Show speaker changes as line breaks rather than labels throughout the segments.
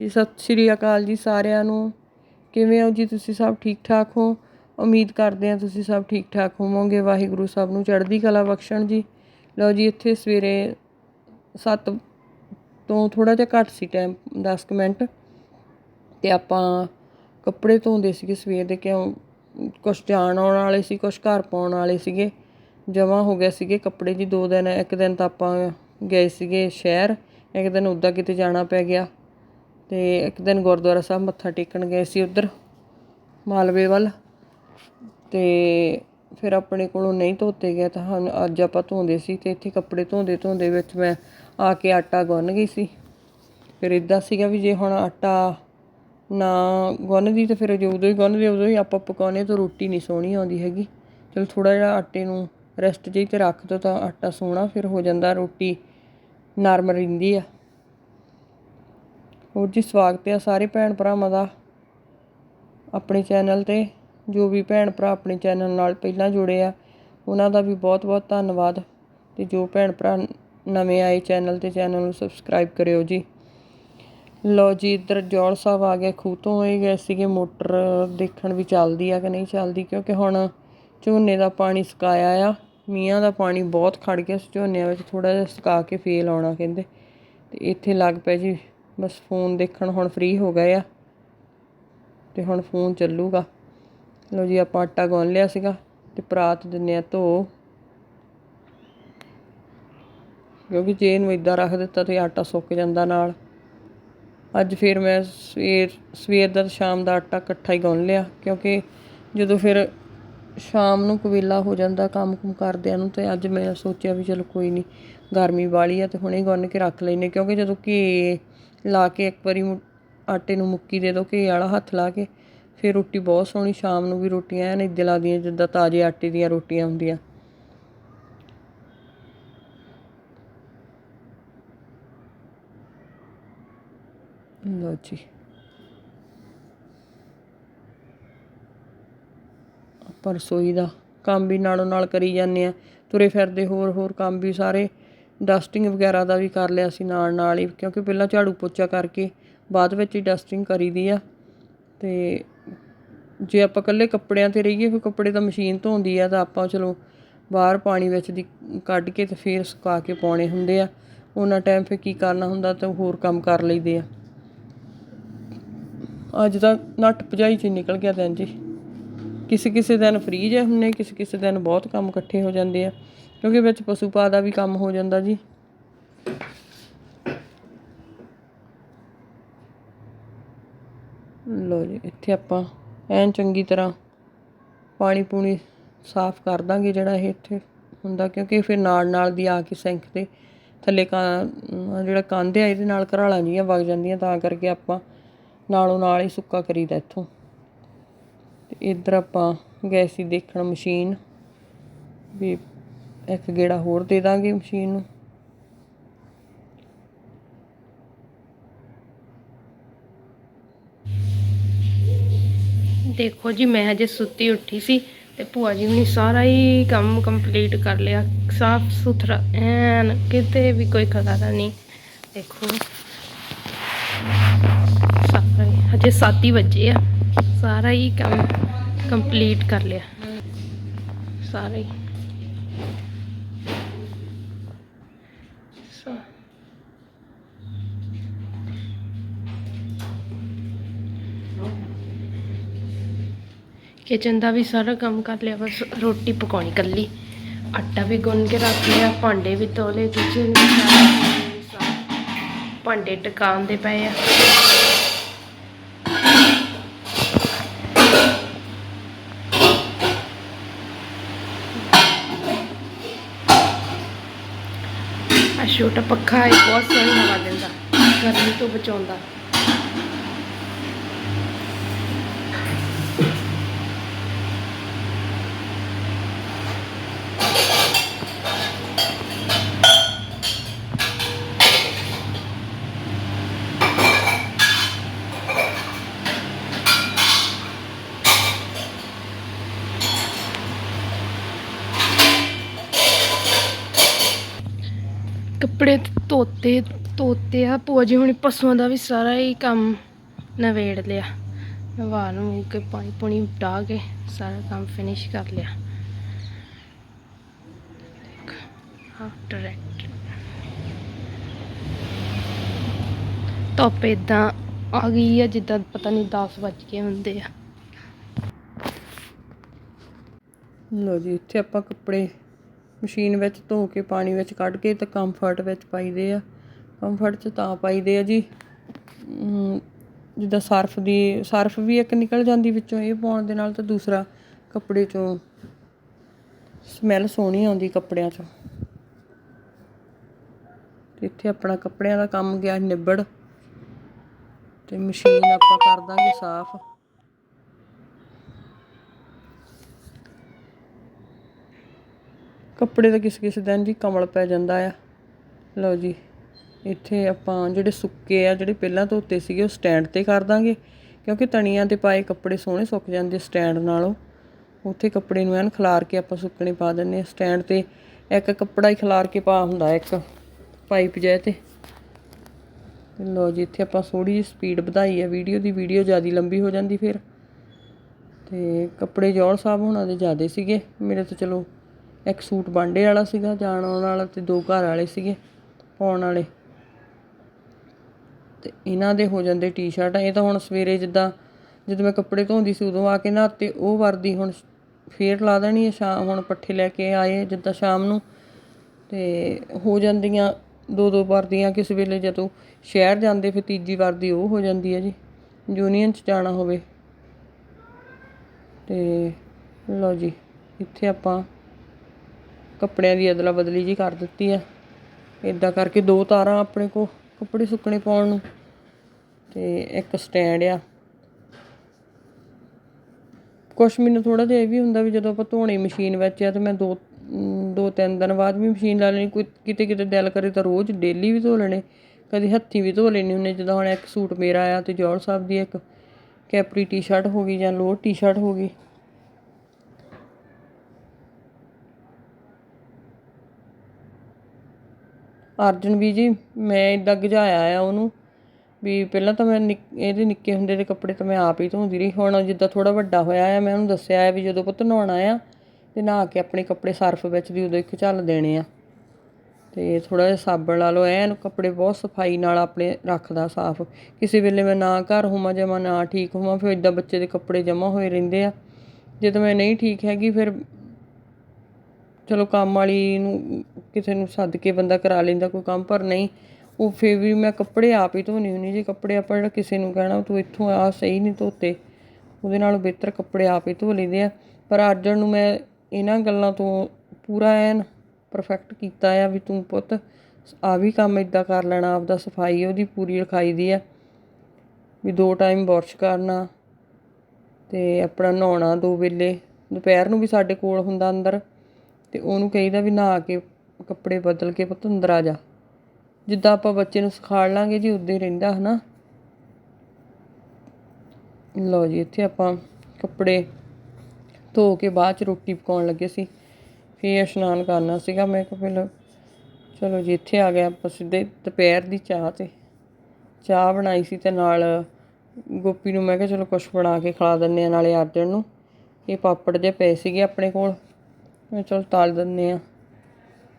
ਜੀ, ਸਤਿ ਸ਼੍ਰੀ ਅਕਾਲ ਜੀ ਸਾਰਿਆਂ ਨੂੰ। ਕਿਵੇਂ ਹੋ ਜੀ ਤੁਸੀਂ ਸਭ ਠੀਕ ਠਾਕ ਹੋ? ਉਮੀਦ ਕਰਦੇ ਹਾਂ ਤੁਸੀਂ ਸਭ ਠੀਕ ਠਾਕ ਹੋਵੋਗੇ। ਵਾਹਿਗੁਰੂ ਸਭ ਨੂੰ ਚੜ੍ਹਦੀ ਕਲਾ ਬਖਸ਼ਣ ਜੀ। ਲਓ ਜੀ, ਇੱਥੇ ਸਵੇਰੇ 7 ਤੋਂ ਥੋੜਾ ਜਿਹਾ ਘੱਟ ਸੀ ਟਾਈਮ 10 ਕੁ ਮਿੰਟ। ਤੇ ਆਪਾਂ ਕੱਪੜੇ ਧੋਂਦੇ ਸੀਗੇ ਸਵੇਰ ਦੇ, ਕਿਉਂ? ਕੁਛ ਜਾਣ ਆਉਣ ਵਾਲੇ ਸੀ, ਕੁਛ ਘਰ ਪਾਉਣ ਵਾਲੇ ਸੀਗੇ। ਜਮਾ ਹੋ ਗਿਆ ਸੀਗੇ ਕੱਪੜੇ ਜੀ, ਦੋ ਦਿਨ, ਇੱਕ ਦਿਨ ਤਾਂ ਆਪਾਂ ਗਏ ਸੀਗੇ ਸ਼ਹਿਰ, ਇੱਕ ਦਿਨ ਉੱਦਾਂ ਕਿਤੇ ਜਾਣਾ ਪੈ ਗਿਆ। ਤੇ ਇੱਕ ਦਿਨ ਗੁਰਦੁਆਰਾ ਸਾਹਿਬ ਮੱਥਾ ਟੇਕਣ ਗਏ ਸੀ ਉੱਧਰ, ਮਾਲਵੇ ਵੱਲ। ਤੇ ਫਿਰ ਆਪਣੇ ਕੋਲੋਂ ਨਹੀਂ ਧੋਤੇ ਗਏ ਤਾਂ ਹੁਣ ਅੱਜ ਆਪਾਂ ਧੋਂਦੇ ਸੀ ਤੇ ਇੱਥੇ ਕੱਪੜੇ ਧੋਂਦੇ ਧੋਂਦੇ ਵਿੱਚ ਮੈਂ ਆ ਕੇ ਆਟਾ ਗੁੰਨ ਗਈ ਸੀ। ਫਿਰ ਇਦਾਂ ਸੀਗਾ ਵੀ ਜੇ ਹੁਣ ਆਟਾ ਨਾ ਗੁੰਨਦੀ ਤੇ ਫਿਰ ਜੇ ਉਦੋਂ ਹੀ ਗੁੰਨਦੇ, ਉਦੋਂ ਹੀ ਆਪਾਂ ਪਕਾਉਣੇ ਤਾਂ ਰੋਟੀ ਨਹੀਂ ਸੋਹਣੀ ਆਉਂਦੀ ਹੈਗੀ। ਚਲ ਥੋੜਾ ਜਿਹਾ ਆਟੇ ਨੂੰ ਰੈਸਟ ਜਿਹੀ ਤੇ ਰੱਖ ਦੋ ਤਾਂ ਆਟਾ ਸੋਹਣਾ ਫਿਰ ਹੋ ਜਾਂਦਾ, ਰੋਟੀ ਨਰਮ ਰਹਿੰਦੀ ਆ। ਹੋਰ ਜੀ ਸਵਾਗਤ ਹੈ ਸਾਰੇ ਭੈਣ ਭਰਾਵਾਂ ਦਾ ਆਪਣੇ ਚੈਨਲ ਤੇ, ਜੋ ਵੀ ਭੈਣ ਭਰਾ ਆਪਣੇ ਚੈਨਲ ਨਾਲ ਪਹਿਲਾਂ ਜੁੜੇ ਆ, ਉਹਨਾਂ ਦਾ ਵੀ ਬਹੁਤ-ਬਹੁਤ ਧੰਨਵਾਦ ਤੇ ਜੋ ਭੈਣ ਭਰਾ ਨਵੇਂ ਆਏ ਚੈਨਲ ਤੇ, ਚੈਨਲ ਨੂੰ ਸਬਸਕ੍ਰਾਈਬ ਕਰਿਓ ਜੀ। ਲੋ ਜੀ, ਇੱਧਰ ਜੌਲ ਸਾਹਿਬ ਆ ਗਿਆ ਖੂਹ ਤੋਂ ਹੀ ਗਏ ਸੀਗੇ, ਮੋਟਰ ਦੇਖਣ ਵੀ ਚੱਲਦੀ ਆ ਕਿ ਨਹੀਂ ਚੱਲਦੀ, ਕਿਉਂਕਿ ਹੁਣ ਝੋਨੇ ਦਾ ਪਾਣੀ ਸੁਕਾਇਆ ਆ ਮੀਆਂ ਦਾ ਪਾਣੀ ਬਹੁਤ ਖੜ ਗਿਆ ਝੋਨਿਆਂ ਵਿੱਚ ਥੋੜਾ ਜਿਹਾ ਸੁਕਾ ਕੇ ਫੇਲ ਆਉਣਾ ਕਹਿੰਦੇ, ਤੇ ਇੱਥੇ ਲੱਗ ਪਿਆ ਜੀ ਬਸ ਫੋਨ ਦੇਖਣ ਹੁਣ ਫ੍ਰੀ ਹੋ ਗਏ ਆ। ਤੇ ਹੁਣ ਫੋਨ ਚੱਲੂਗਾ। ਲਓ ਜੀ, ਆਪਾਂ ਆਟਾ ਗੁੰਨ ਲਿਆ ਸੀਗਾ ਤੇ ਪਰਾਤ ਦਿੰਨੇ ਆ ਧੋ। ਕਿਉਂਕਿ ਜੇ ਇਹਨੂੰ ਇਦਾਂ ਰੱਖ ਦਿੱਤਾ ਤੇ ਆਟਾ ਸੁੱਕ ਜਾਂਦਾ ਨਾਲ। ਅੱਜ ਫਿਰ ਮੈਂ ਸਵੇਰ ਸਵੇਰ ਦਾ ਸ਼ਾਮ ਦਾ ਆਟਾ ਇਕੱਠਾ ਹੀ ਗੁੰਨ ਲਿਆ। ਕਿਉਂਕਿ ਜਦੋਂ ਫਿਰ ਸ਼ਾਮ ਨੂੰ ਕਵੇਲਾ ਹੋ ਜਾਂਦਾ ਕੰਮ ਕੁਮ ਕਰਦਿਆਂ ਨੂੰ ਤੇ ਅੱਜ ਮੈਂ ਸੋਚਿਆ ਵੀ ਚਲੋ ਕੋਈ ਨਹੀਂ, ਗਰਮੀ ਵਾਲੀ ਆ ਤੇ ਹੁਣੇ ਗੁੰਨ ਕੇ ਰੱਖ ਲੈਨੇ ਕਿਉਂਕਿ ਜਦੋਂ ਕਿ ਲਾ ਕੇ ਇੱਕ ਵਾਰੀ ਆਟੇ ਨੂੰ ਮੁੱਕੀ ਦੇ ਦੋ, ਘੇ ਵਾਲਾ ਹੱਥ ਲਾ ਕੇ। ਫਿਰ ਰੋਟੀ ਬਹੁਤ ਸੋਹਣੀ, ਸ਼ਾਮ ਨੂੰ ਵੀ ਰੋਟੀਆਂ ਐਨ ਇੱਦਾਂ ਲੱਗਦੀਆਂ ਜਿੱਦਾਂ ਤਾਜ਼ੇ ਆਟੇ ਦੀਆਂ ਰੋਟੀਆਂ ਹੁੰਦੀਆਂ। ਲਓ ਜੀ। ਆਪਾਂ ਰਸੋਈ ਦਾ ਕੰਮ ਵੀ ਨਾਲੋਂ ਨਾਲ ਕਰੀ ਜਾਂਦੇ ਆ ਤੁਰੇ ਫਿਰਦੇ ਹੋਰ ਹੋਰ ਕੰਮ ਵੀ ਸਾਰੇ ਡਸਟਿੰਗ ਵਗੈਰਾ ਦਾ ਵੀ ਕਰ ਲਿਆ ਸੀ ਨਾਲ ਨਾਲ ਹੀ, ਕਿਉਂਕਿ ਪਹਿਲਾਂ ਝਾੜੂ ਪੋਚਾ ਕਰਕੇ ਬਾਅਦ ਵਿੱਚ ਹੀ ਡਸਟਿੰਗ ਕਰੀ ਦੀ ਆ। ਅਤੇ ਜੇ ਆਪਾਂ ਇਕੱਲੇ ਕੱਪੜਿਆਂ ਤੇ ਰਹੀਏ, ਫਿਰ ਕੱਪੜੇ ਤਾਂ ਮਸ਼ੀਨ ਧੋਂਦੀ ਆ, ਤਾਂ ਆਪਾਂ ਚਲੋ ਬਾਹਰ ਪਾਣੀ ਵਿੱਚ ਦੀ ਕੱਢ ਕੇ ਤੇ ਫਿਰ ਸੁਕਾ ਕੇ ਪਾਉਣੇ ਹੁੰਦੇ ਆ। ਉਹਨਾਂ ਟਾਈਮ ਫਿਰ ਕੀ ਕਰਨਾ ਹੁੰਦਾ, ਤਾਂ ਹੋਰ ਕੰਮ ਕਰ ਲਈਦੇ ਆ। ਅੱਜ ਤਾਂ ਨੱਠ ਭਜਾਈ ਚ ਹੀ ਨਿਕਲ ਗਿਆ ਦਿਨ ਜੀ। ਕਿਸੇ ਕਿਸੇ ਦਿਨ ਫ੍ਰੀ ਜੇ ਹੁੰਨੇ ਕਿਸੇ ਕਿਸੇ ਦਿਨ ਬਹੁਤ ਕੰਮ ਇਕੱਠੇ ਹੋ ਜਾਂਦੇ ਆ। ਕਿਉਂਕਿ ਵਿੱਚ ਪਸ਼ੂ ਪਾ ਦਾ ਵੀ ਕੰਮ ਹੋ ਜਾਂਦਾ ਜੀ। ਲੋ ਜੀ, ਇੱਥੇ ਆਪਾਂ ਐਨ ਚੰਗੀ ਤਰ੍ਹਾਂ ਪਾਣੀ ਪੂਣੀ ਸਾਫ਼ ਕਰ ਦਾਂਗੇ ਜਿਹੜਾ ਇਹ ਇੱਥੇ ਹੁੰਦਾ, ਕਿਉਂਕਿ ਫਿਰ ਨਾਲ ਨਾਲ ਦੀ ਆ ਕੇ ਸਿੰਕ ਤੇ ਥੱਲੇ ਕਾਂ ਜਿਹੜਾ ਕੰਧ ਆ, ਇਹਦੇ ਨਾਲ ਘਰਾਲਾਂ ਜੀਆਂ ਵਗ ਜਾਂਦੀਆਂ, ਤਾਂ ਕਰਕੇ ਆਪਾਂ ਨਾਲੋਂ ਨਾਲ ਹੀ ਸੁੱਕਾ ਕਰੀਦਾ ਇੱਥੋਂ। ਤੇ ਇੱਧਰ ਆਪਾਂ ਗੈਸੀ ਦੇਖਣ ਮਸ਼ੀਨ ਵੀ ਇੱਕ ਗੇੜਾ ਹੋਰ ਦੇ ਦਾਂਗੇ ਮਸ਼ੀਨ ਨੂੰ।
ਦੇਖੋ ਜੀ, ਮੈਂ ਹਜੇ ਸੁੱਤੀ ਉੱਠੀ ਸੀ ਤੇ ਭੂਆ ਜੀ ਨੇ ਸਾਰਾ ਹੀ ਕੰਮ ਕੰਪਲੀਟ ਕਰ ਲਿਆ। ਸਾਫ਼ ਸੁਥਰਾ, ਐਨ ਕਿਤੇ ਵੀ ਕੋਈ ਖਲਾਰਾ ਨਹੀਂ। ਦੇਖੋ ਸਾਰਾ ਹਜੇ 7 ਹੀ ਵਜੇ ਆ। ਸਾਰਾ ਹੀ ਕੰਮ ਕੰਪਲੀਟ ਕਰ ਲਿਆ। ਸਾਰਾ ਹੀ ਸੋ ਕਿਚਨ ਦਾ ਵੀ ਸਾਰਾ ਕੰਮ ਕਰ ਲਿਆ, ਬਸ ਰੋਟੀ ਪਕਾਉਣੀ ਕੱਲੀ ਆਟਾ ਵੀ ਗੁੰਨ ਕੇ ਰੱਖ ਲਿਆ, ਭਾਂਡੇ ਵੀ ਧੋ ਲਏ ਕਿਚਨ ਭਾਂਡੇ ਟਿਕਾਉਣ ਦੇ ਪਏ ਆ। ਆ ਛੋਟਾ ਪੱਖਾ ਹੈ ਬਹੁਤ ਸੋਹਣੀ ਹਵਾ ਦਿੰਦਾ, ਗਰਮੀ ਤੋਂ ਬਚਾਉਂਦਾ। ਕੱਪੜੇ ਧੋਤੇ ਤੋਤੇ ਆ ਭੂਆ ਜੀ ਪਸ਼ੂਆਂ ਦਾ ਵੀ ਸਾਰਾ ਹੀ ਕੰਮ ਨਵੇੜ ਲਿਆ। ਨਵਾ ਨੂੰ ਕੇ ਪਾਣੀ ਪੁਣੀ ਡਾ ਕੇ ਸਾਰਾ ਕੰਮ ਫਿਨਿਸ਼ ਕਰ ਲਿਆ। ਆਫਟਰ ਐਕਟ ਧੁੱਪ ਏਦਾਂ ਆ ਗਈ ਆ, ਜਿੱਦਾਂ ਪਤਾ ਨਹੀਂ 10 ਵੱਜ ਕੇ ਹੁੰਦੇ ਆ।
ਲੋ ਜੀ ਇੱਥੇ ਆਪਾਂ ਕੱਪੜੇ ਮਸ਼ੀਨ ਵਿੱਚ ਧੋ ਕੇ ਪਾਣੀ ਵਿੱਚ ਕੱਢ ਕੇ ਤੇ ਕੰਫਰਟ ਵਿੱਚ ਪਾਈਦੇ ਆ। ਕੰਫਰਟ 'ਚ ਤਾਂ ਪਾਈਦੇ ਆ ਜੀ। ਜਿੱਦਾਂ ਸਰਫ ਦੀ, ਸਰਫ ਵੀ ਇੱਕ ਨਿਕਲ ਜਾਂਦੀ ਵਿੱਚੋਂ ਇਹ ਪਾਉਣ ਦੇ ਨਾਲ ਤਾਂ ਦੂਸਰਾ ਕੱਪੜੇ 'ਚੋਂ ਸਮੈਲ ਸੋਹਣੀ ਆਉਂਦੀ ਕੱਪੜਿਆਂ 'ਚੋਂ। ਤੇ ਇੱਥੇ ਆਪਣਾ ਕੱਪੜਿਆਂ ਦਾ ਕੰਮ ਗਿਆ ਨਿਬੜ। ਤੇ ਮਸ਼ੀਨ ਆਪਾਂ ਕਰ ਦਾਂਗੇ ਸਾਫ਼। ਕੱਪੜੇ ਦਾ ਕਿਸੇ ਕਿਸੇ ਦਿਨ ਜੀ ਕਮਲ ਪੈ ਜਾਂਦਾ ਆ। ਲਓ ਜੀ, ਇੱਥੇ ਆਪਾਂ ਜਿਹੜੇ ਸੁੱਕੇ ਆ, ਜਿਹੜੇ ਪਹਿਲਾਂ ਧੋਤੇ ਸੀਗੇ, ਉਹ ਸਟੈਂਡ ਤੇ ਕਰ ਦਾਂਗੇ। ਕਿਉਂਕਿ ਤਣੀਆਂ ਤੇ ਪਾਏ ਕੱਪੜੇ ਸੋਹਣੇ ਸੁੱਕ ਜਾਂਦੇ ਸਟੈਂਡ ਨਾਲੋਂ। ਉੱਥੇ ਕੱਪੜੇ ਨੂੰ ਐਨ ਖਿਲਾਰ ਕੇ ਆਪਾਂ ਸੁੱਕਣੇ ਪਾ ਦਿੰਨੇ ਆ। ਸਟੈਂਡ ਤੇ ਇੱਕ ਕੱਪੜਾ ਹੀ ਖਿਲਾਰ ਕੇ ਪਾ ਹੁੰਦਾ, ਇੱਕ ਪਾਈਪ ਜੇ ਤੇ। ਲਓ ਜੀ, ਇੱਥੇ ਆਪਾਂ ਥੋੜੀ ਜਿਹੀ ਸਪੀਡ ਵਧਾਈ ਆ ਵੀਡੀਓ ਦੀ। ਵੀਡੀਓ ਜ਼ਿਆਦਾ ਲੰਬੀ ਹੋ ਜਾਂਦੀ ਫਿਰ। ਤੇ ਕੱਪੜੇ ਜੌਲ ਸਾਹਿਬ ਹੋਣਾ ਦੇ ਜ਼ਿਆਦੇ ਸੀਗੇ। ਮੇਰੇ ਤਾਂ ਚਲੋ ਇੱਕ ਸੂਟ ਬਾਂਡੇ ਵਾਲਾ ਸੀਗਾ, ਜਾਣ ਆਉਣ ਵਾਲਾ ਤੇ ਦੋ ਘਰ ਵਾਲੇ ਸੀਗੇ ਪਾਉਣ ਵਾਲੇ। ਤੇ ਇਹਨਾਂ ਦੇ ਹੋ ਜਾਂਦੇ ਟੀ-ਸ਼ਰਟ ਇਹ ਤਾਂ ਹੁਣ ਸਵੇਰੇ ਜਿੱਦਾਂ, ਜਦੋਂ ਮੈਂ ਕੱਪੜੇ ਧੋਂਦੀ ਸੀ, ਉਦੋਂ ਆ ਕੇ ਨਹਾਤੇ ਉਹ ਵਰਦੀ ਹੁਣ ਫੇਰ ਲਾ ਦੇਣੀ ਹੈ ਸ਼ਾਮ ਹੁਣ ਪੱਠੇ ਲੈ ਕੇ ਆਏ ਜਿੱਦਾਂ ਸ਼ਾਮ ਨੂੰ। ਤੇ ਹੋ ਜਾਂਦੀਆਂ ਦੋ ਦੋ ਵਰਦੀਆਂ ਕਿਸੇ ਵੇਲੇ ਜਦੋਂ ਸ਼ਹਿਰ ਜਾਂਦੇ, ਫਿਰ ਤੀਜੀ ਵਰਦੀ ਉਹ ਹੋ ਜਾਂਦੀ ਹੈ ਜੀ ਯੂਨੀਅਨ 'ਚ ਜਾਣਾ ਹੋਵੇ। ਤੇ ਲਓ ਜੀ, ਇੱਥੇ ਆਪਾਂ ਕੱਪੜਿਆਂ ਦੀ ਅਦਲਾ ਬਦਲੀ ਜੀ ਕਰ ਦਿੱਤੀ ਆ। ਇਦਾਂ ਕਰਕੇ ਦੋ ਤਾਰਾਂ ਆਪਣੇ ਕੋ ਕੱਪੜੇ ਸੁੱਕਣੇ ਪਾਉਣ ਨੂੰ। ਤੇ ਇੱਕ ਸਟੈਂਡ ਆ। ਕੁਛ ਮੈਨੂੰ ਥੋੜਾ ਜਿਹਾ ਇਹ ਵੀ ਹੁੰਦਾ ਵੀ ਜਦੋਂ ਆਪਾਂ ਧੋਣੇ ਮਸ਼ੀਨ ਵਿੱਚ ਆ ਤੇ ਮੈਂ ਦੋ ਦੋ ਤਿੰਨ ਦਿਨ ਬਾਅਦ ਵੀ ਮਸ਼ੀਨ ਲਾ ਲੈਣੀ। ਕੋਈ ਕਿਤੇ ਕਿਤੇ ਦਿਲ ਕਰੇ ਤਾਂ ਰੋਜ਼ ਡੇਲੀ ਵੀ ਧੋ ਲੈਣੇ, ਕਦੇ ਹੱਥੀਂ ਵੀ ਧੋ ਲੈਣੀ ਹੁੰਨੇ ਜਿੱਦਾਂ ਹੁਣ ਇੱਕ ਸੂਟ ਮੇਰਾ ਆਇਆ ਤੇ ਜੌਲ ਸਾਹਿਬ ਦੀ ਇੱਕ ਕੈਪਰੀ ਟੀ-ਸ਼ਰਟ ਹੋ ਗਈ ਜਾਂ ਲੋਅਰ ਟੀ-ਸ਼ਰਟ ਹੋ ਗਈ। ਅਰਜਨ ਵੀ ਜੀ, ਮੈਂ ਇੱਦਾਂ ਗਜਾਇਆ ਆ ਉਹਨੂੰ ਵੀ ਪਹਿਲਾਂ ਤਾਂ ਮੈਂ ਨਿੱਕ- ਇਹਦੇ ਨਿੱਕੇ ਹੁੰਦੇ ਦੇ ਕੱਪੜੇ ਤਾਂ ਮੈਂ ਆਪ ਹੀ ਧੋਂਦੀ ਰਹੀ, ਹੁਣ ਜਿੱਦਾਂ ਥੋੜ੍ਹਾ ਵੱਡਾ ਹੋਇਆ ਆ, ਮੈਂ ਉਹਨੂੰ ਦੱਸਿਆ ਆ ਵੀ ਜਦੋਂ ਪੁੱਤ ਨਹਾਉਣਾ ਆ ਅਤੇ ਨਹਾ ਕੇ ਆਪਣੇ ਕੱਪੜੇ ਸਰਫ ਵਿੱਚ ਦੀ ਉਦੋਂ ਹੀ ਝੱਲ ਦੇਣੇ ਆ। ਅਤੇ ਥੋੜ੍ਹਾ ਜਿਹਾ ਸਾਬਣ ਲਾ ਲਓ, ਐਨ ਕੱਪੜੇ ਬਹੁਤ ਸਫ਼ਾਈ ਨਾਲ ਆਪਣੇ ਰੱਖਦਾ ਸਾਫ਼। ਕਿਸੇ ਵੇਲੇ ਮੈਂ ਨਾ ਘਰ ਹੋਵਾਂ ਜਾਂ ਮੈਂ ਨਾ ਠੀਕ ਹੋਵਾਂ, ਫਿਰ ਇੱਦਾਂ ਬੱਚੇ ਦੇ ਕੱਪੜੇ ਜਮ੍ਹਾਂ ਹੋਏ ਰਹਿੰਦੇ ਆ। ਜਦੋਂ ਮੈਂ ਨਹੀਂ ਠੀਕ ਹੈਗੀ, ਫਿਰ ਚਲੋ ਕੰਮ ਵਾਲੀ ਨੂੰ ਕਿਸੇ ਨੂੰ ਸੱਦ ਕੇ ਬੰਦਾ ਕਰਾ ਲੈਂਦਾ ਕੋਈ ਕੰਮ, ਪਰ ਨਹੀਂ, ਉਹ ਫਿਰ ਵੀ ਮੈਂ ਕੱਪੜੇ ਆਪ ਹੀ ਧੋਨੀ ਹੁੰਦੀ ਜੇ, ਕੱਪੜੇ ਆਪਾਂ ਜਿਹੜਾ ਕਿਸੇ ਨੂੰ ਕਹਿਣਾ, ਤੂੰ ਇੱਥੋਂ ਆ, ਸਹੀ ਨਹੀਂ ਧੋਤੇ, ਉਹਦੇ ਨਾਲੋਂ ਬਿਹਤਰ ਕੱਪੜੇ ਆਪ ਹੀ ਧੋ ਲਈਦੇ ਆ। ਪਰ ਅਰਜਨ ਨੂੰ ਮੈਂ ਇਹਨਾਂ ਗੱਲਾਂ ਤੋਂ ਪੂਰਾ ਐਨ ਪਰਫੈਕਟ ਕੀਤਾ ਆ ਵੀ ਤੂੰ ਪੁੱਤ ਆ ਵੀ ਕੰਮ ਇਦਾਂ ਕਰ ਲੈਣਾ, ਆਪਦਾ ਸਫ਼ਾਈ ਉਹਦੀ ਪੂਰੀ ਰਖਾਈ ਦੀ ਆ, ਵੀ ਦੋ ਟਾਈਮ ਵਾਸ਼ ਕਰਨਾ ਤੇ ਆਪਣਾ ਨਹਾਉਣਾ ਦੋ ਵੇਲੇ, ਦੁਪਹਿਰ ਨੂੰ ਵੀ ਸਾਡੇ ਕੋਲ ਹੁੰਦਾ ਅੰਦਰ ਤੇ ਉਹਨੂੰ ਕਹੀਦਾ ਵੀ ਨਹਾ ਕੇ ਕੱਪੜੇ ਬਦਲ ਕੇ ਪੁੱਤ ਅੰਦਰ ਆ ਜਾ। ਜਿੱਦਾਂ ਆਪਾਂ ਬੱਚੇ ਨੂੰ ਸਿਖਾੜ ਲਾਂਗੇ ਜੀ, ਉਦਾਂ ਹੀ ਰਹਿੰਦਾ, ਹਨਾ? ਲਓ ਜੀ, ਇੱਥੇ ਆਪਾਂ ਕੱਪੜੇ ਧੋ ਕੇ ਬਾਅਦ ਚ ਰੋਟੀ ਪਕਾਉਣ ਲੱਗੇ ਸੀ। ਫੇਰ ਇਸ਼ਨਾਨ ਕਰਨਾ ਸੀਗਾ, ਮੈਂ ਕਿਹਾ ਪਹਿਲਾਂ ਚਲੋ ਜੀ, ਇੱਥੇ ਆ ਗਿਆ ਆਪਾਂ ਸਿੱਧੇ ਦੁਪਹਿਰ ਦੀ ਚਾਹ ਤੇ। ਚਾਹ ਬਣਾਈ ਸੀ ਤੇ ਨਾਲ ਗੋਪੀ ਨੂੰ ਮੈਂ ਕਿਹਾ ਚਲੋ ਕੁਛ ਬਣਾ ਕੇ ਖਿਲਾ ਦਿੰਨੇ ਆ ਨਾਲੇ ਅਰਜਨ ਨੂੰ। ਇਹ ਪਾਪੜ ਜੇ ਪਏ ਸੀਗੇ ਆਪਣੇ ਕੋਲ। ਮੈਂ ਚਲ ਤਾਲ ਦਿੰਨੇ ਆ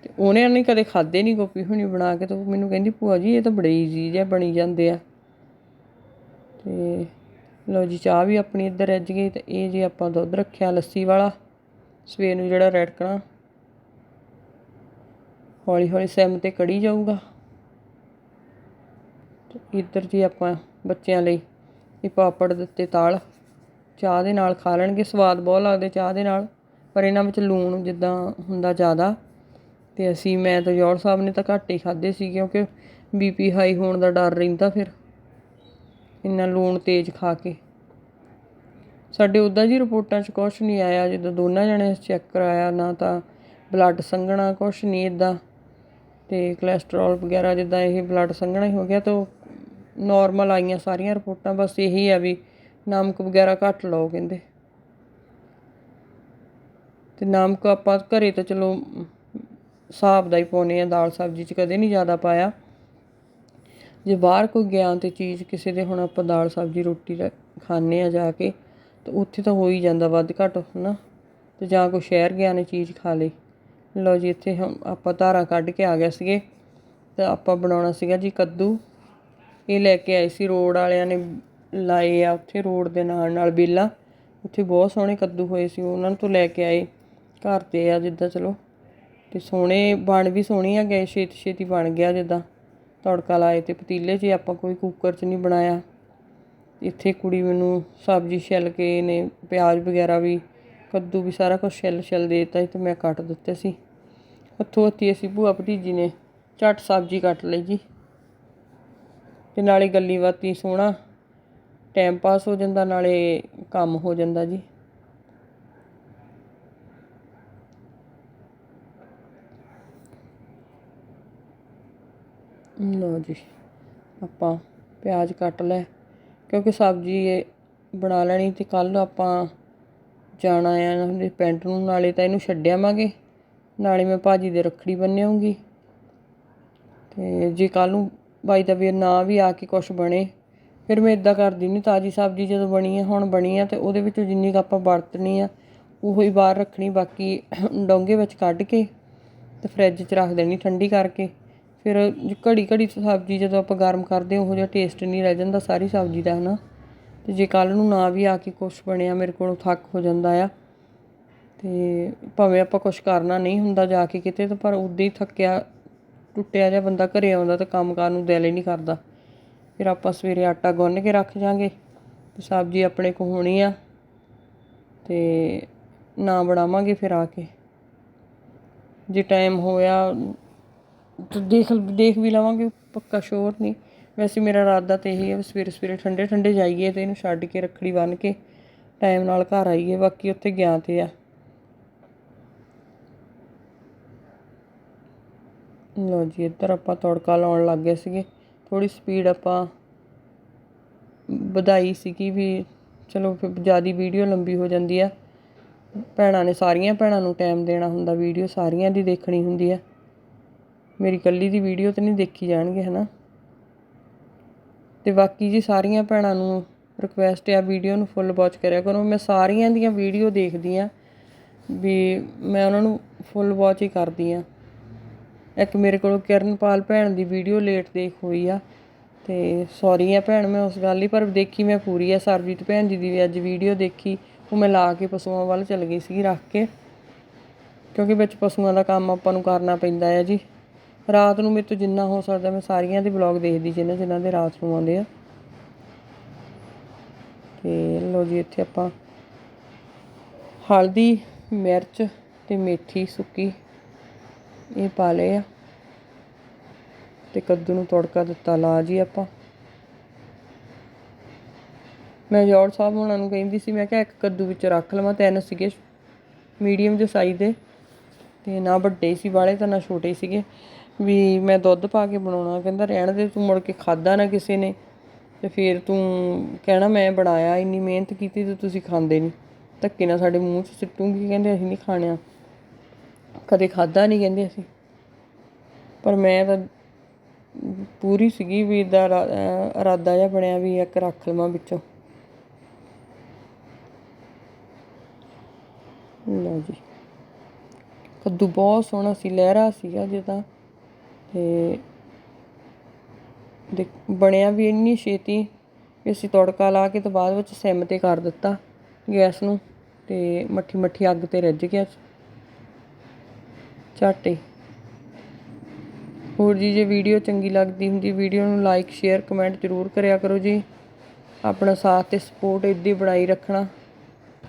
ਅਤੇ ਉਹਨੇ ਨਹੀਂ ਕਦੇ ਖਾਧੇ ਨਹੀਂ ਗੋਪੀ ਹੁਣੀ ਬਣਾ ਕੇ ਤਾਂ ਉਹ ਮੈਨੂੰ ਕਹਿੰਦੀ, ਭੂਆ ਜੀ, ਇਹ ਤਾਂ ਬੜੇ ਈਜ਼ੀ ਜਿਹਾ ਬਣੀ ਜਾਂਦੇ ਆ। ਅਤੇ ਲਓ ਜੀ, ਚਾਹ ਵੀ ਆਪਣੀ ਇੱਧਰ ਰੱਜ ਗਈ ਅਤੇ ਇਹ ਜੀ ਆਪਾਂ ਦੁੱਧ ਰੱਖਿਆ ਲੱਸੀ ਵਾਲਾ, ਸਵੇਰ ਨੂੰ ਜਿਹੜਾ ਰੜਕਣਾ ਹੌਲੀ ਹੌਲੀ ਸਿਮ ਤੇ ਕੜੀ ਜਾਊਗਾ। ਇੱਧਰ ਜੀ ਆਪਾਂ ਬੱਚਿਆਂ ਲਈ ਇਹ ਪਾਪੜ ਦਿੱਤੇ ਤਾਲ। ਚਾਹ ਦੇ ਨਾਲ ਖਾ ਲੈਣਗੇ, ਸਵਾਦ ਬਹੁਤ ਲੱਗਦੇ ਚਾਹ ਦੇ ਨਾਲ। ਪਰ ਇਹਨਾਂ ਵਿੱਚ ਲੂਣ ਜਿੱਦਾਂ ਹੁੰਦਾ ਜ਼ਿਆਦਾ। ਤੇ ਅਸੀਂ, ਮੈਂ ਤਾਂ ਜੌੜ ਸਾਹਿਬ ਨੇ ਤਾਂ ਘੱਟ ਹੀ ਖਾਦੇ ਸੀ ਕਿਉਂਕਿ ਬੀਪੀ ਹਾਈ ਹੋਣ ਦਾ ਡਰ ਰਹਿੰਦਾ ਫਿਰ। ਇੰਨਾ ਲੂਣ ਤੇਜ਼ ਖਾ ਕੇ। ਸਾਡੇ ਉੱਦਾਂ ਜੀ ਰਿਪੋਰਟਾਂ 'ਚ ਕੁਛ ਨਹੀਂ ਆਇਆ, ਜਦੋਂ ਦੋਨਾਂ ਜਣੇ ਚੈੱਕ ਕਰਾਇਆ, ਨਾ ਤਾਂ ਬਲੱਡ ਸੰਘਣਾ, ਕੁਛ ਨਹੀਂ ਇਦਾਂ ਤੇ ਕੋਲੇਸਟ੍ਰੋਲ ਵਗੈਰਾ ਜਿੱਦਾਂ ਇਹ ਬਲੱਡ ਸੰਘਣਾ ਹੀ ਹੋ ਗਿਆ, ਤਾਂ ਨਾਰਮਲ ਆਈਆਂ ਸਾਰੀਆਂ ਰਿਪੋਰਟਾਂ, ਬਸ ਇਹੀ ਆ ਵੀ ਨਮਕ ਵਗੈਰਾ ਘੱਟ ਲਓ ਕਹਿੰਦੇ। ਤੇ ਨਮਕ ਆਪਾਂ ਘਰੇ ਤਾਂ ਚਲੋ ਹਿਸਾਬ ਦਾ ਹੀ ਪਾਉਨੇ ਆ ਦਾਲ ਸਬਜ਼ੀ 'ਚ ਕਦੇ ਨਹੀਂ ਜ਼ਿਆਦਾ ਪਾਇਆ। ਜੇ ਬਾਹਰ ਕੋਈ ਗਿਆ ਤੇ ਚੀਜ਼ ਕਿਸੇ ਦੇ, ਹੁਣ ਆਪਾਂ ਦਾਲ ਸਬਜ਼ੀ ਰੋਟੀ ਲੈ- ਖਾਂਦੇ ਆ ਜਾ ਕੇ, ਤਾਂ ਉੱਥੇ ਤਾਂ ਹੋ ਹੀ ਜਾਂਦਾ ਵੱਧ ਘੱਟ, ਹਨਾ। ਤੇ ਜਾਂ ਕੋਈ ਸ਼ਹਿਰ ਗਿਆ ਨੇ ਚੀਜ਼ ਖਾ ਲਈ। ਲਓ ਜੀ, ਇੱਥੇ ਹੁਣ ਆਪਾਂ ਧਾਰਾਂ ਕੱਢ ਕੇ ਆ ਗਏ ਸੀਗੇ, ਤਾਂ ਆਪਾਂ ਬਣਾਉਣਾ ਸੀਗਾ ਜੀ ਕੱਦੂ। ਇਹ ਲੈ ਕੇ ਆਏ ਸੀ, ਰੋਡ ਵਾਲਿਆਂ ਨੇ ਲਾਏ ਆ ਉੱਥੇ ਰੋਡ ਦੇ ਨਾਲ ਨਾਲ ਬੇਲਾ। ਉੱਥੇ ਬਹੁਤ ਸੋਹਣੇ ਕੱਦੂ ਹੋਏ ਸੀ, ਉਹਨਾਂ ਤੋਂ ਲੈ ਕੇ ਆਏ। ਘਰ ਤੇ ਆ ਜਿੱਦਾਂ, ਚਲੋ। ਅਤੇ ਸੋਹਣੇ ਬਣ ਵੀ ਸੋਹਣੇ ਆ ਗਏ ਛੇਤੀ ਛੇਤੀ ਬਣ ਗਿਆ ਜਿੱਦਾਂ। ਤੜਕਾ ਲਾਏ ਅਤੇ ਪਤੀਲੇ 'ਚ ਆਪਾਂ ਕੋਈ ਕੁੱਕਰ 'ਚ ਨਹੀਂ ਬਣਾਇਆ। ਇੱਥੇ ਕੁੜੀ ਮੈਨੂੰ ਸਬਜ਼ੀ ਛਿੱਲ ਕੇ ਨੇ ਪਿਆਜ਼ ਵਗੈਰਾ ਵੀ, ਕੱਦੂ ਵੀ ਸਾਰਾ ਕੁਝ ਛਿੱਲ ਛਿੱਲ ਦੇ ਦਿੱਤਾ ਸੀ ਤੇ ਮੈਂ ਕੱਟ ਦਿੱਤੇ ਸੀ। ਹੱਥੋਂ ਹੱਥੀ ਅਸੀਂ ਭੂਆ ਭਤੀਜੀ ਨੇ ਝੱਟ ਸਬਜ਼ੀ ਕੱਟ ਲਈ ਜੀ। ਅਤੇ ਨਾਲੇ ਗੱਲੀ ਬਾਤੀ ਸੋਹਣਾ ਟਾਈਮ ਪਾਸ ਹੋ ਜਾਂਦਾ, ਨਾਲੇ ਕੰਮ ਹੋ ਜਾਂਦਾ ਜੀ। ਲਓ ਜੀ, ਆਪਾਂ ਪਿਆਜ਼ ਕੱਟ ਲੈ ਕਿਉਂਕਿ ਸਬਜ਼ੀ ਇਹ ਬਣਾ ਲੈਣੀ ਤੇ ਕੱਲ ਆਪਾਂ ਜਾਣਾ ਆ ਉਹਦੇ ਪੈਂਟ ਨੂੰ, ਨਾਲੇ ਤਾਂ ਇਹਨੂੰ ਛੱਡਿਆਵਾਂਗੇ ਨਾਲੇ ਮੈਂ ਭਾਜੀ ਦੇ ਰੱਖੜੀ ਬੰਨਿਆਉਂਗੀ ਤੇ ਜੇ ਕੱਲ ਨੂੰ ਬਾਈ ਦਾ ਵੀ ਨਾ ਵੀ ਆ ਕੇ ਕੁਛ ਬਣੇ, ਫਿਰ ਮੈਂ ਇਦਾਂ ਕਰਦੀ ਨਹੀਂ ਤਾਜੀ ਸਬਜ਼ੀ ਜਦੋਂ ਬਣੀ ਹੈ ਹੁਣ ਬਣੀ ਹੈ ਤੇ ਉਹਦੇ ਵਿੱਚੋਂ ਜਿੰਨੀ ਕੁ ਆਪਾਂ ਵਰਤਣੀ ਆ, ਉਹੋ ਹੀ ਬਾਹਰ ਰੱਖਣੀ, ਬਾਕੀ ਡੋਂਗੇ ਵਿੱਚ ਕੱਢ ਕੇ ਤੇ ਫਰਿੱਜ 'ਚ ਰੱਖ ਦੇਣੀ ਠੰਡੀ ਕਰਕੇ। ਫਿਰ ਘੜੀ ਘੜੀ ਸਬਜ਼ੀ ਜਦੋਂ ਆਪਾਂ ਗਰਮ ਕਰਦੇ ਉਹੋ ਜਿਹਾ ਟੇਸਟ ਨਹੀਂ ਰਹਿ ਜਾਂਦਾ ਸਾਰੀ ਸਬਜ਼ੀ ਦਾ ਹੈ ਨਾ ਅਤੇ ਜੇ ਕੱਲ੍ਹ ਨੂੰ ਨਾ ਵੀ ਆ ਕੇ ਕੁਛ ਬਣਿਆ, ਮੇਰੇ ਕੋਲੋਂ ਥੱਕ ਹੋ ਜਾਂਦਾ ਆ ਅਤੇ ਭਾਵੇਂ ਆਪਾਂ ਕੁਛ ਕਰਨਾ ਨਹੀਂ ਹੁੰਦਾ ਜਾ ਕੇ ਕਿਤੇ, ਤਾਂ ਪਰ ਉਦਾਂ ਹੀ ਥੱਕਿਆ, ਟੁੱਟਿਆ ਜਿਹਾ ਬੰਦਾ ਘਰੇ ਆਉਂਦਾ ਤਾਂ ਕੰਮ ਕਾਰ ਨੂੰ ਦਿਲ ਹੀ ਨਹੀਂ ਕਰਦਾ। ਫਿਰ ਆਪਾਂ ਸਵੇਰੇ ਆਟਾ ਗੁੰਨ ਕੇ ਰੱਖ ਜਾਾਂਗੇ, ਤੇ ਸਬਜ਼ੀ ਆਪਣੇ ਕੋ ਹੋਣੀ ਆ, ਤੇ ਨਾ ਬਣਾਵਾਂਗੇ ਫਿਰ ਆ ਕੇ। ਜੇ ਟਾਈਮ ਹੋਇਆ ਦੇਖ ਦੇਖ ਵੀ ਲਵਾਂਗੇ, ਪੱਕਾ ਸ਼ੋਰ ਨਹੀਂ। ਵੈਸੇ ਮੇਰਾ ਇਰਾਦਾ ਤੇ ਇਹੀ ਹੈ ਸਵੇਰੇ ਸਵੇਰੇ ਠੰਡੇ ਠੰਡੇ ਜਾਈਏ ਤੇ ਇਹਨੂੰ ਛੱਡ ਕੇ ਰੱਖੜੀ ਬੰਨ ਕੇ ਟਾਈਮ ਨਾਲ ਘਰ ਆਈਏ, ਬਾਕੀ ਉੱਥੇ ਗਿਆ ਤੇ ਆ। ਲਓ ਜੀ, ਇੱਧਰ ਆਪਾਂ ਤੜਕਾ ਲਾਉਣ ਲੱਗ ਗਏ ਸੀਗੇ। ਥੋੜੀ ਸਪੀਡ ਆਪਾਂ ਵਧਾਈ ਸੀਗੀ ਵੀ ਚਲੋ ਫਿਰ ਜਿਆਦੀ ਵੀਡੀਓ ਲੰਬੀ ਹੋ ਜਾਂਦੀ ਆ। ਭੈਣਾਂ ਨੇ ਸਾਰੀਆਂ ਭੈਣਾਂ ਨੂੰ ਟਾਈਮ ਦੇਣਾ ਹੁੰਦਾ, ਵੀਡੀਓ ਸਾਰੀਆਂ ਦੀ ਦੇਖਣੀ ਹੁੰਦੀ ਆ। ਮੇਰੀ ਇਕੱਲੀ ਦੀ ਵੀਡੀਓ ਤੇ ਨਹੀਂ ਦੇਖੀ ਜਾਣਗੇ, ਹਨਾ? ਤੇ ਬਾਕੀ ਜੀ ਸਾਰੀਆਂ ਭੈਣਾਂ ਨੂੰ ਰਿਕੁਐਸਟ ਆ ਵੀਡੀਓ ਨੂੰ ਫੁੱਲ ਵਾਚ ਕਰਿਆ ਕਰੋ। ਮੈਂ ਸਾਰੀਆਂ ਦੀਆਂ ਵੀਡੀਓ ਦੇਖਦੀ ਆ, ਵੀ ਮੈਂ ਉਹਨਾਂ ਨੂੰ ਫੁੱਲ ਵਾਚ ਹੀ ਕਰਦੀ ਆ। ਇੱਕ ਮੇਰੇ ਕੋਲ ਕਿਰਨਪਾਲ ਭੈਣ ਦੀ ਵੀਡੀਓ ਲੇਟ ਦੇਖ ਹੋਈ ਆ, ਤੇ ਸੌਰੀ ਆ ਭੈਣ, ਮੈਂ ਉਸ ਗੱਲ ਲਈ, ਪਰ ਦੇਖੀ ਮੈਂ ਪੂਰੀ ਆ। ਸਰਜੀਤ ਭੈਣ ਜੀ ਦੀ ਵੀ ਅੱਜ ਵੀਡੀਓ ਦੇਖੀ, ਉਹ ਮੈਂ ਲਾ ਕੇ ਪਸ਼ੂਆਂ ਵੱਲ ਚਲ ਗਈ ਸੀ ਰੱਖ ਕੇ, ਕਿਉਂਕਿ ਵਿੱਚ ਪਸ਼ੂਆਂ ਦਾ ਕੰਮ ਆਪਾਂ ਨੂੰ ਕਰਨਾ ਪੈਂਦਾ ਹੈ ਜੀ। ਰਾਤ ਨੂੰ ਮੇਰੇ ਤੋਂ ਜਿੰਨਾ ਹੋ ਸਕਦਾ, ਮੈਂ ਸਾਰੀਆਂ ਦੇ ਵਲੌਗ ਦੇਖਦੀ ਜਿਨ੍ਹਾਂ ਜਿਨ੍ਹਾਂ ਦੇ ਰਾਤ ਨੂੰ ਆਉਂਦੇ ਆ। ਤੇ ਲੋ ਜੀ, ਇੱਥੇ ਆਪਾਂ ਹਲਦੀ, ਮਿਰਚ ਤੇ ਮੇਥੀ ਸੁੱਕੀ ਇਹ ਪਾ ਲਏ ਆ। ਤੇ ਕੱਦੂ ਨੂੰ ਤੜਕਾ ਦਿੱਤਾ, ਲਾ ਜੀ ਆਪਾਂ। ਮੈਂ ਜੋੜ ਸਾਹਿਬ ਉਹਨਾਂ ਨੂੰ ਕਹਿੰਦੀ ਸੀ, ਮੈਂ ਕਿਹਾ ਇੱਕ ਕੱਦੂ ਵਿੱਚ ਰੱਖ ਲਵਾਂ, ਤਿੰਨ ਸੀਗੇ ਮੀਡੀਅਮ ਦੇ ਸਾਈਜ਼ ਦੇ। ਤੇ ਨਾ ਵੱਡੇ ਸੀ ਵਾਲੇ ਤਾਂ ਨਾ ਛੋਟੇ ਸੀਗੇ। ਵੀ ਮੈਂ ਦੁੱਧ ਪਾ ਕੇ ਬਣਾਉਣਾ। ਕਹਿੰਦਾ ਰਹਿਣ ਦੇ, ਤੂੰ ਮੁੜ ਕੇ ਖਾਦਾ ਨਾ ਕਿਸੇ ਨੇ। ਤੇ ਫਿਰ ਤੂੰ ਕਹਿਣਾ, ਮੈਂ ਬਣਾਇਆ, ਇੰਨੀ ਮਿਹਨਤ ਕੀਤੀ ਤੇ ਤੁਸੀਂ ਖਾਂਦੇ ਨਹੀਂ ਧੱਕੇ ਨਾਲ ਸਾਡੇ ਮੂੰਹ 'ਚ ਸਿੱਟੂਗੀ, ਕਹਿੰਦੇ ਅਸੀਂ ਨਹੀਂ ਖਾਣਿਆ। ਕਦੇ ਖਾਦਾ ਨਹੀਂ ਕਹਿੰਦੇ ਅਸੀਂ। ਪਰ ਮੈਂ ਤਾਂ ਪੂਰੀ ਸੀਗੀ ਵੀ ਦਾ ਇਰਾਦਾ ਜਿਹਾ ਬਣਿਆ ਵੀ ਇੱਕ ਰੱਖ ਲਵਾਂ ਵਿੱਚੋਂ। ਲਓ ਜੀ। ਕੱਦੂ ਬਹੁਤ ਸੋਹਣਾ ਸੀ, ਲਹਿਰਾ ਸੀਗਾ ਜਿੱਦਾਂ। ਤੇ ਦੇ ਬਣਿਆ ਵੀ ਇੰਨੀ ਛੇਤੀ ਵੀ ਅਸੀਂ ਤੜਕਾ ਲਾ ਕੇ ਤਾਂ ਬਾਅਦ ਵਿੱਚ ਸਿਮ ਤੇ ਕਰ ਦਿੱਤਾ ਗੈਸ ਨੂੰ ਅਤੇ ਮੱਠੀ ਮੱਠੀ ਅੱਗ ਤੇ ਰਿੱਝ ਗਿਆ ਝੱਟ ਹੀ ਹੋਰ ਜੀ, ਜੇ ਵੀਡੀਓ ਚੰਗੀ ਲੱਗਦੀ ਹੁੰਦੀ, ਵੀਡੀਓ ਨੂੰ ਲਾਈਕ ਸ਼ੇਅਰ ਕਮੈਂਟ ਜ਼ਰੂਰ ਕਰਿਆ ਕਰੋ ਜੀ। ਆਪਣਾ ਸਾਥ ਤੇ ਸਪੋਰਟ ਇੱਦਾਂ ਹੀ ਬਣਾਈ ਰੱਖਣਾ।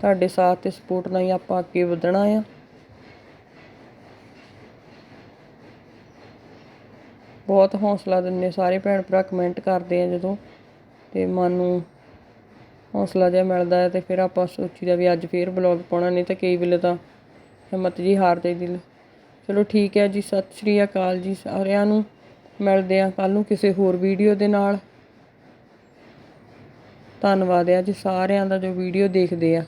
ਤੁਹਾਡੇ ਸਾਥ ਤੇ ਸਪੋਰਟ ਨਾਲ ਹੀ ਆਪਾਂ ਅੱਗੇ ਵਧਣਾ ਆ। ਬਹੁਤ ਹੌਸਲਾ ਦਿੰਦੇ ਸਾਰੇ ਭੈਣ ਭਰਾ ਕਮੈਂਟ ਕਰਦੇ ਆ ਜਦੋਂ ਤੇ ਮਨ ਨੂੰ ਹੌਸਲਾ ਜਿਹਾ ਮਿਲਦਾ ਹੈ ਤੇ ਫਿਰ ਆਪਾਂ ਸੋਚੀਦਾ ਵੀ ਅੱਜ ਫੇਰ ਬਲੌਗ ਪਾਉਣਾ, ਨਹੀਂ ਤਾਂ ਕਈ ਵੇਲੇ ਤਾਂ ਹਿੰਮਤ ਜੀ ਹਾਰ ਜਾਂਦੀ ਚਲੋ ਠੀਕ ਹੈ ਜੀ, ਸਤਿ ਸ਼੍ਰੀ ਅਕਾਲ ਜੀ ਸਾਰਿਆਂ ਨੂੰ। ਮਿਲਦੇ ਆ ਕੱਲ ਨੂੰ ਕਿਸੇ ਹੋਰ ਵੀਡੀਓ ਦੇ ਨਾਲ। ਧੰਨਵਾਦ ਹੈ ਜੀ ਸਾਰਿਆਂ ਦਾ ਜੋ ਵੀਡੀਓ ਦੇਖਦੇ ਆ।